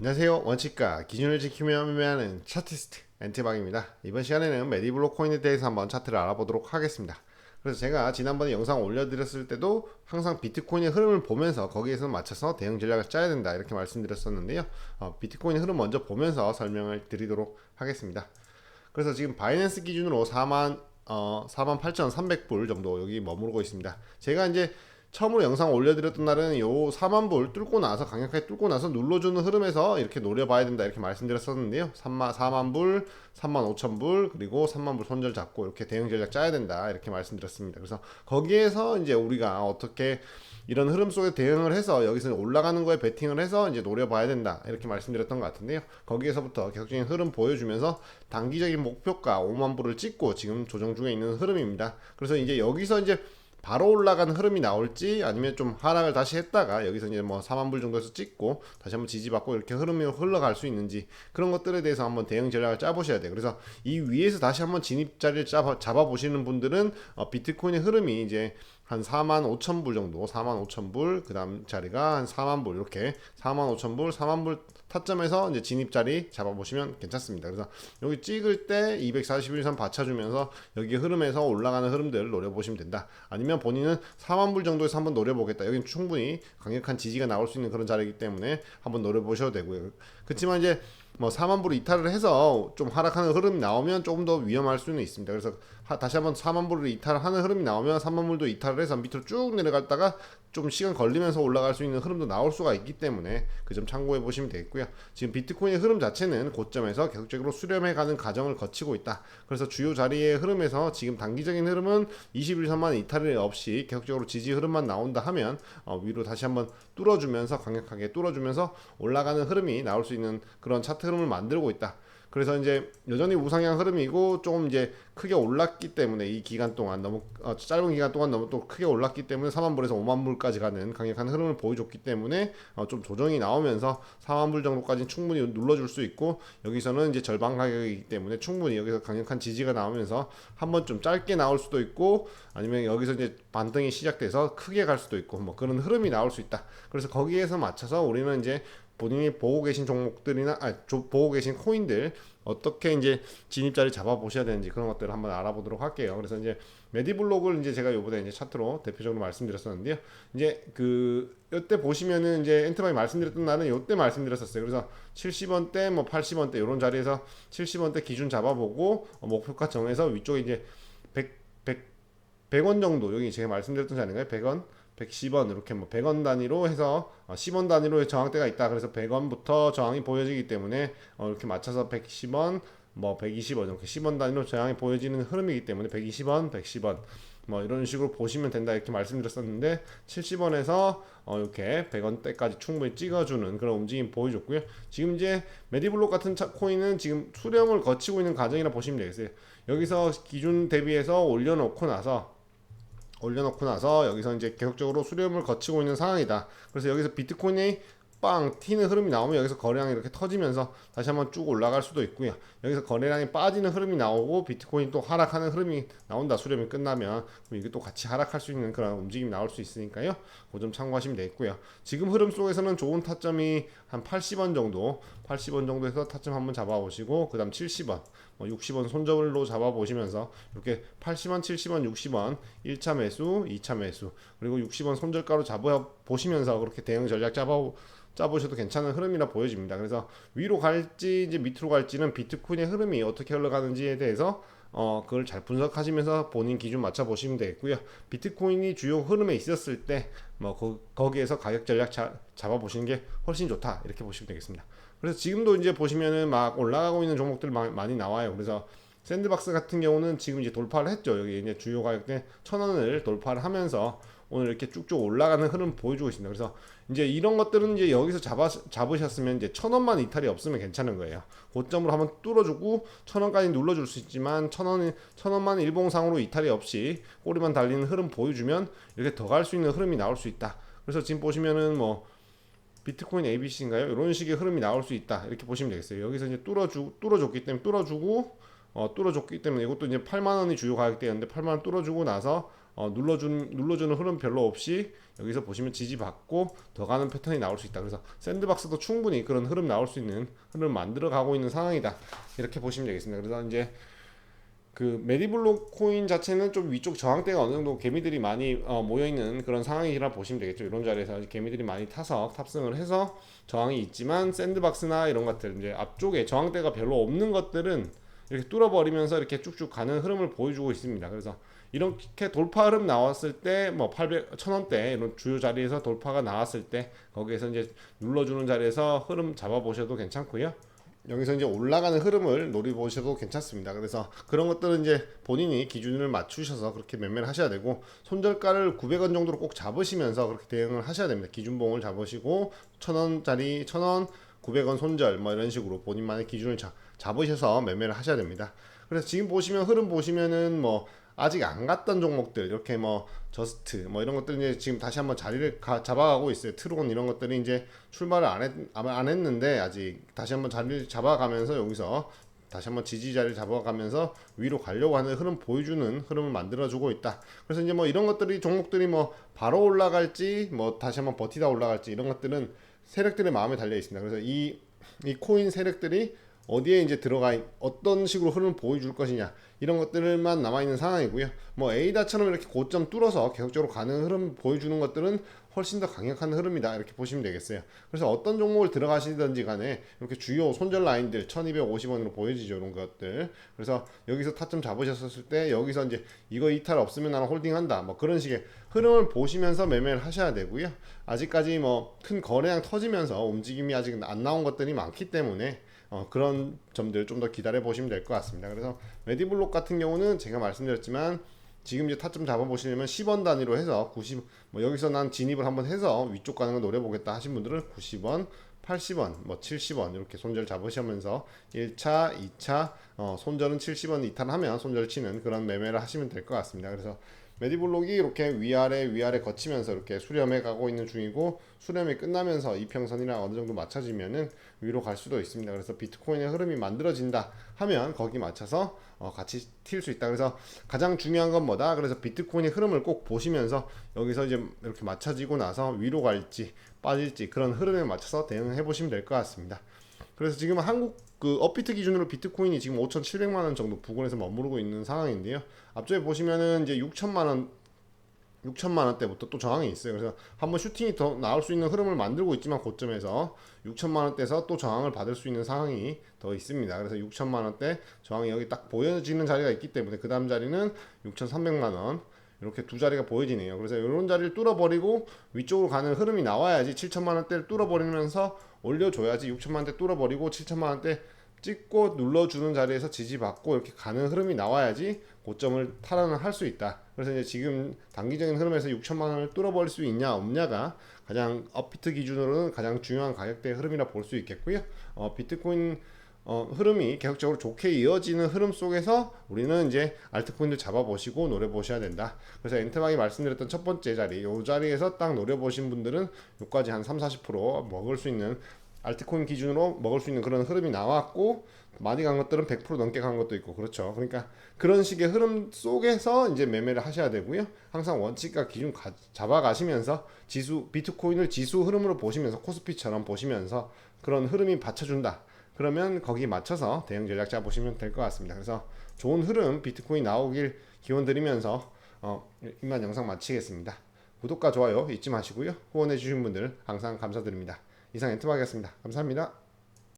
안녕하세요. 원칙가 기준을 지키며 매매하는 차티스트 엔티박입니다. 이번 시간에는 메디블록 코인에 대해서 한번 차트를 알아보도록 하겠습니다. 그래서 제가 지난번에 영상 올려드렸을 때도 항상 비트코인의 흐름을 보면서 거기에서 맞춰서 대응 전략을 짜야 된다 이렇게 말씀드렸었는데요. 어, 비트코인의 흐름 먼저 보면서 설명을 드리도록 하겠습니다. 그래서 지금 바이낸스 기준으로 4만 어, 48,300불 정도 여기 머무르고 있습니다. 제가 이제 처음으로 영상 올려드렸던 날은 요 4만 불 뚫고 나서 강력하게 뚫고 나서 눌러주는 흐름에서 이렇게 노려봐야 된다 이렇게 말씀드렸었는데요. 3만 4만 불 3만 5천 불 그리고 3만 불 손절 잡고 이렇게 대응 전략 짜야 된다 이렇게 말씀드렸습니다. 그래서 거기에서 이제 우리가 어떻게 이런 흐름 속에 대응을 해서 여기서 올라가는 거에 베팅을 해서 이제 노려봐야 된다 이렇게 말씀드렸던 것 같은데요. 거기에서부터 계속적인 흐름 보여주면서 단기적인 목표가 5만 불을 찍고 지금 조정 중에 있는 흐름입니다. 그래서 이제 여기서 이제 바로 올라가는 흐름이 나올지 아니면 좀 하락을 다시 했다가 여기서 이제 뭐 4만 불 정도에서 찍고 다시 한번 지지받고 이렇게 흐름이 흘러갈 수 있는지 그런 것들에 대해서 한번 대응 전략을 짜보셔야 돼요. 그래서 이 위에서 다시 한번 진입 자리를 잡아, 잡아 보시는 분들은 어, 비트코인의 흐름이 이제 한 4만 5천 불 정도, 4만 5천 불, 그 다음 자리가 한 4만 불, 이렇게 4만 5천 불, 4만 불 타점에서 이제 진입 자리 잡아보시면 괜찮습니다. 그래서 여기 찍을 때 241선 받쳐주면서 여기 흐름에서 올라가는 흐름들을 노려보시면 된다. 아니면 본인은 4만 불 정도에서 한번 노려보겠다. 여기는 충분히 강력한 지지가 나올 수 있는 그런 자리이기 때문에 한번 노려보셔도 되고요. 그렇지만 이제 뭐 4만 불 이탈을 해서 좀 하락하는 흐름이 나오면 조금 더 위험할 수는 있습니다. 그래서 하, 다시 한번 4만 불을 이탈하는 흐름이 나오면 3만 불도 이탈을 해서 밑으로 쭉 내려갔다가 좀 시간 걸리면서 올라갈 수 있는 흐름도 나올 수가 있기 때문에 그 점 참고해 보시면 되겠고요. 지금 비트코인의 흐름 자체는 고점에서 계속적으로 수렴해 가는 과정을 거치고 있다. 그래서 주요 자리의 흐름에서 지금 단기적인 흐름은 21선만 이탈이 없이 계속적으로 지지 흐름만 나온다 하면 어, 위로 다시 한번 뚫어주면서 강력하게 뚫어주면서 올라가는 흐름이 나올 수 있는 그런 차트 흐름을 만들고 있다. 그래서 이제 여전히 우상향 흐름이고 조금 이제 크게 올랐기 때문에 이 기간 동안 너무 어, 짧은 기간 동안 너무 또 크게 올랐기 때문에 4만 불에서 5만 불까지 가는 강력한 흐름을 보여줬기 때문에 어, 좀 조정이 나오면서 4만 불 정도까지는 충분히 눌러줄 수 있고 여기서는 이제 절반 가격이기 때문에 충분히 여기서 강력한 지지가 나오면서 한번 좀 짧게 나올 수도 있고 아니면 여기서 이제 반등이 시작돼서 크게 갈 수도 있고 뭐 그런 흐름이 나올 수 있다. 그래서 거기에서 맞춰서 우리는 이제 본인이 보고 계신 종목들이나 아, 보고 계신 코인들 어떻게 이제 진입자를 잡아 보셔야 되는지 그런 것들을 한번 알아보도록 할게요. 그래서 이제 메디블록을 이제 제가 요번에 이제 차트로 대표적으로 말씀드렸었는데요. 이제 그 이때 보시면은 이제 엔트마이 말씀드렸던 날은 요때 말씀드렸었어요. 그래서 70원대 뭐 80원대 이런 자리에서 70원대 기준 잡아보고 어, 목표가 정해서 위쪽에 이제 100 100 100원 정도 여기 제가 말씀드렸던 자리인가요? 100원 110원 이렇게 뭐 100원 단위로 해서 어 10원 단위로 저항대가 있다. 그래서 100원부터 저항이 보여지기 때문에 어 이렇게 맞춰서 110원 뭐 120원 이렇게 10원 단위로 저항이 보여지는 흐름이기 때문에 120원, 110원 뭐 이런 식으로 보시면 된다 이렇게 말씀드렸었는데 70원에서 어 이렇게 100원대까지 충분히 찍어주는 그런 움직임 보여줬고요. 지금 이제 메디블록 같은 차, 코인은 지금 수렴을 거치고 있는 과정이라 보시면 되겠어요. 여기서 기준 대비해서 올려놓고 나서 올려놓고 나서 여기서 이제 계속적으로 수렴을 거치고 있는 상황이다. 그래서 여기서 비트코인이 빵 튀는 흐름이 나오면 여기서 거래량이 이렇게 터지면서 다시 한번 쭉 올라갈 수도 있고요. 여기서 거래량이 빠지는 흐름이 나오고 비트코인 또 하락하는 흐름이 나온다. 수렴이 끝나면 그럼 이게 또 같이 하락할 수 있는 그런 움직임이 나올 수 있으니까요. 그 점 참고하시면 되겠고요. 지금 흐름 속에서는 좋은 타점이 한 80원 정도, 80원 정도에서 타점 한번 잡아보시고 그다음 70원, 뭐 60원 손절로 잡아 보시면서 이렇게 80원, 70원, 60원 1차 매수, 2차 매수 그리고 60원 손절가로 잡아 보시면서 그렇게 대응 전략 잡아 짜보셔도 괜찮은 흐름이라 보여집니다. 그래서 위로 갈지 이제 밑으로 갈지는 비트코인의 흐름이 어떻게 흘러가는지에 대해서 어 그걸 잘 분석하시면서 본인 기준 맞춰 보시면 되겠고요. 비트코인이 주요 흐름에 있었을 때 뭐 거 기에서 가격 전략 자, 잡아 보시는 게 훨씬 좋다 이렇게 보시면 되겠습니다. 그래서 지금도 이제 보시면은 막 올라가고 있는 종목들 많이 나와요. 그래서 샌드박스 같은 경우는 지금 이제 돌파를 했죠. 여기 이제 주요 가격대 천 원을 돌파를 하면서 오늘 이렇게 쭉쭉 올라가는 흐름 보여주고 있습니다. 그래서 이제 이런 것들은 이제 여기서 잡아, 잡으셨으면 이제 천 원만 이탈이 없으면 괜찮은 거예요. 고점으로 한번 뚫어주고 천 원까지 눌러줄 수 있지만 천 원, 천 원만 일봉상으로 이탈이 없이 꼬리만 달리는 흐름 보여주면 이렇게 더 갈 수 있는 흐름이 나올 수 있다. 그래서 지금 보시면은 뭐 비트코인 ABC인가요? 이런 식의 흐름이 나올 수 있다. 이렇게 보시면 되겠어요. 여기서 이제 뚫어주, 뚫어줬기 때문에 뚫어주고 어, 뚫어줬기 때문에 이것도 이제 8만 원이 주요 가격대였는데 8만 원 뚫어주고 나서 어, 눌러주는 눌러주는 흐름 별로 없이 여기서 보시면 지지받고 더 가는 패턴이 나올 수 있다. 그래서 샌드박스도 충분히 그런 흐름 나올 수 있는 흐름 만들어 가고 있는 상황이다. 이렇게 보시면 되겠습니다. 그래서 이제 그 메디블록 코인 자체는 좀 위쪽 저항대가 어느 정도 개미들이 많이 어, 모여 있는 그런 상황이라 보시면 되겠죠. 이런 자리에서 개미들이 많이 타서 탑승을 해서 저항이 있지만 샌드박스나 이런 것들 이제 앞쪽에 저항대가 별로 없는 것들은 이렇게 뚫어버리면서 이렇게 쭉쭉 가는 흐름을 보여주고 있습니다. 그래서 이렇게 돌파 흐름 나왔을 때 뭐 800, 1000원대 이런 주요 자리에서 돌파가 나왔을 때 거기에서 이제 눌러주는 자리에서 흐름 잡아보셔도 괜찮고요. 여기서 이제 올라가는 흐름을 노려보셔도 괜찮습니다. 그래서 그런 것들은 이제 본인이 기준을 맞추셔서 그렇게 매매를 하셔야 되고 손절가를 900원 정도로 꼭 잡으시면서 그렇게 대응을 하셔야 됩니다. 기준봉을 잡으시고 1000원짜리 1000원 900원 손절 뭐 이런 식으로 본인만의 기준을 잡, 잡으셔서 매매를 하셔야 됩니다. 그래서 지금 보시면 흐름 보시면은 뭐 아직 안 갔던 종목들 이렇게 뭐 저스트 뭐 이런 것들 이제 지금 다시 한번 자리를 가, 잡아가고 있어요. 트론 이런 것들이 이제 출발을 안, 했, 안 했는데 아직 다시 한번 자리를 잡아가면서 여기서 다시 한번 지지 자리를 잡아가면서 위로 가려고 하는 흐름 보여주는 흐름을 만들어주고 있다. 그래서 이제 뭐 이런 것들이 종목들이 뭐 바로 올라갈지 뭐 다시 한번 버티다 올라갈지 이런 것들은 세력들의 마음에 달려 있습니다. 그래서 이, 이 코인 세력들이 어디에 이제 들어가 있- 어떤 식으로 흐름을 보여줄 것이냐 이런 것들만 남아 있는 상황이고요. 뭐 에이다처럼 이렇게 고점 뚫어서 계속적으로 가는 흐름 보여주는 것들은 훨씬 더 강력한 흐름이다 이렇게 보시면 되겠어요. 그래서 어떤 종목을 들어가시든지 간에 이렇게 주요 손절 라인들 1250원으로 보여지죠 이런 것들. 그래서 여기서 타점 잡으셨을 때 여기서 이제 이거 이탈 없으면 나는 홀딩한다 뭐 그런 식의 흐름을 보시면서 매매를 하셔야 되고요. 아직까지 뭐 큰 거래량 터지면서 움직임이 아직 안 나온 것들이 많기 때문에 어, 그런 점들 좀 더 기다려 보시면 될 것 같습니다. 그래서 메디블록 같은 경우는 제가 말씀드렸지만 지금 이제 타점 잡아 보시려면 10원 단위로 해서 90, 뭐 여기서 난 진입을 한번 해서 위쪽 가는 거 노려보겠다 하신 분들은 90원, 80원, 뭐 70원 이렇게 손절 잡으시면서 1차, 2차 어, 손절은 70원 이탈하면 손절 치는 그런 매매를 하시면 될 것 같습니다. 그래서 메디블록이 이렇게 위아래 위아래 거치면서 이렇게 수렴해 가고 있는 중이고 수렴이 끝나면서 이평선이랑 어느 정도 맞춰지면은 위로 갈 수도 있습니다. 그래서 비트코인의 흐름이 만들어진다 하면 거기 맞춰서 어, 같이 튈 수 있다. 그래서 가장 중요한 건 뭐다? 그래서 비트코인의 흐름을 꼭 보시면서 여기서 이제 이렇게 맞춰지고 나서 위로 갈지 빠질지 그런 흐름에 맞춰서 대응해 보시면 될 것 같습니다. 그래서 지금 한국 그 업비트 기준으로 비트코인이 지금 5,700만 원 정도 부근에서 머무르고 있는 상황인데요. 앞쪽에 보시면은 이제 6천만 원 6천만 원대부터 또 저항이 있어요. 그래서 한번 슈팅이 더 나올 수 있는 흐름을 만들고 있지만 고점에서 6천만 원대에서 또 저항을 받을 수 있는 상황이 더 있습니다. 그래서 6천만 원대 저항이 여기 딱 보여지는 자리가 있기 때문에 그 다음 자리는 6,300만 원 이렇게 두 자리가 보여지네요. 그래서 이런 자리를 뚫어버리고 위쪽으로 가는 흐름이 나와야지 7천만 원대를 뚫어버리면서 올려줘야지 6천만 원대 뚫어버리고 7천만 원대 찍고 눌러주는 자리에서 지지받고 이렇게 가는 흐름이 나와야지 고점을 탈환을 할 수 있다. 그래서 이제 지금 단기적인 흐름에서 6천만 원을 뚫어버릴 수 있냐 없냐가 가장 업비트 기준으로는 가장 중요한 가격대 흐름이라 볼 수 있겠고요. 어, 비트코인 어, 흐름이 계속적으로 좋게 이어지는 흐름 속에서 우리는 이제 알트코인도 잡아보시고 노려보셔야 된다. 그래서 엔트방이 말씀드렸던 첫 번째 자리, 이 자리에서 딱 노려보신 분들은 여기까지 한 3, 40% 먹을 수 있는 알트코인 기준으로 먹을 수 있는 그런 흐름이 나왔고 많이 간 것들은 100% 넘게 간 것도 있고 그렇죠. 그러니까 그런 식의 흐름 속에서 이제 매매를 하셔야 되고요. 항상 원칙과 기준 가, 잡아가시면서 지수 비트코인을 지수 흐름으로 보시면서 코스피처럼 보시면서 그런 흐름이 받쳐준다. 그러면 거기 맞춰서 대응 전략 짜보시면 될 것 같습니다. 그래서 좋은 흐름 비트코인 나오길 기원 드리면서 어, 이만 영상 마치겠습니다. 구독과 좋아요 잊지 마시고요. 후원해 주신 분들 항상 감사드립니다. 이상 엔트박이었습니다. 감사합니다.